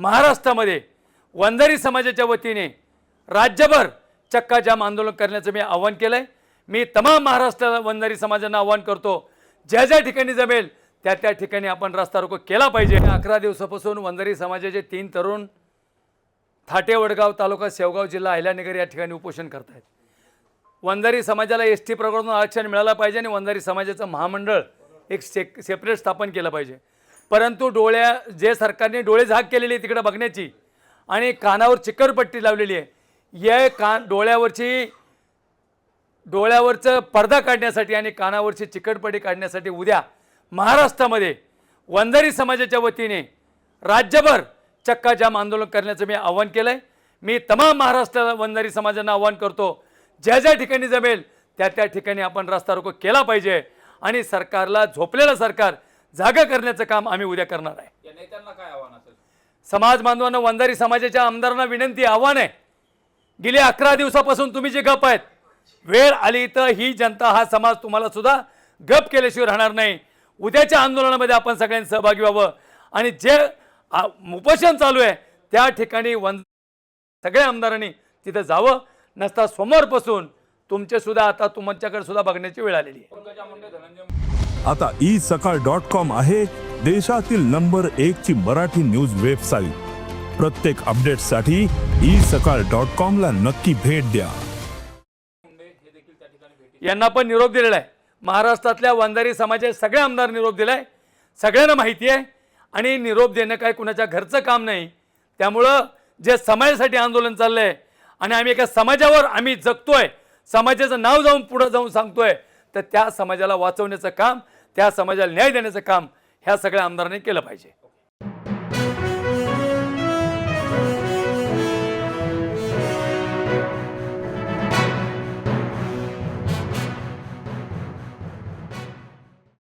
महाराष्ट्रामध्ये वंजारी समाजाच्या वतीने राज्यभर चक्काजाम आंदोलन करण्याचं मी आव्हान केलं आहे मी तमाम महाराष्ट्र वंजारी समाजांना आव्हान करतो. ज्या ज्या ठिकाणी जमेल त्या त्या ठिकाणी आपण रस्ता रोको केला पाहिजे. अकरा दिवसापासून वंजारी समाजाचे तीन तरुण थाटे वडगाव तालुका शेवगाव जिल्हा अहिल्यानगर या ठिकाणी उपोषण करत आहेत वंजारी समाजाला एस टी प्रकरणातून आरक्षण मिळालं पाहिजे आणि वंजारी समाजाचं महामंडळ एक से सेपरेट स्थापन केलं पाहिजे. परंतु डोळ्या जे सरकारने डोळे झाक केलेली आहे तिकडं बघण्याची आणि कानावर चिकरपट्टी लावलेली आहे या कान डोळ्यावरची डोळ्यावरचं पडदा काढण्यासाठी आणि कानावरची चिकटपट्टी काढण्यासाठी उद्या महाराष्ट्रामध्ये वंजारी समाजाच्या वतीने राज्यभर चक्काजाम आंदोलन करण्याचं मी आव्हान केलं आहे मी तमाम महाराष्ट्र वंजारी समाजांना आव्हान करतो ज्या ज्या ठिकाणी जमेल त्या त्या ठिकाणी आपण रस्ता रोको केला पाहिजे आणि सरकारला झोपलेलं सरकार जागा करण्याचं काम आम्ही उद्या करणार आहे. या नेत्यांना काय आव्हान असेल? समाज बांधवांना वंजारी समाजाच्या आमदारांना विनंती आव्हान आहे. गेली अकरा दिवसापासून तुम्ही जे गप आहेत वेळ आली तर ही जनता हा समाज तुम्हाला सुद्धा गप केल्याशिवाय राहणार नाही. उद्याच्या आंदोलनामध्ये आपण सगळ्यांनी सहभागी व्हावं. आणि जे आ- उपोषण चालू आहे त्या ठिकाणी वन सगळ्या आमदारांनी तिथं जावं. नसता समोरपासून तुमचे सुद्धा आता तुमच्याकडे सुद्धा बघण्याची वेळ आलेली आहे. पंकजा मुंडे धनंजय आता ई सकाळ डॉट कॉम आहे देशातील नंबर एक ची मराठी न्यूज वेबसाईट. प्रत्येक अपडेटसाठी ई सकाळ डॉट कॉम ला नक्की भेट द्या. यांना पण निरोप दिलेला आहे. महाराष्ट्रातल्या वंजारी समाजाचे सगळे आमदार निरोप दिलाय. सगळ्यांना माहिती आहे. आणि निरोप देणं काय कुणाच्या घरचं काम नाही. त्यामुळं जे समाजासाठी आंदोलन चाललं आहे आणि आम्ही एका समाजावर आम्ही जगतोय समाजाचं नाव जाऊन पुढं जाऊन सांगतोय तर त्या समाजाला वाचवण्याचं काम त्या समाजाला न्याय देण्याचं काम ह्या सगळ्या आमदारांनी केलं पाहिजे.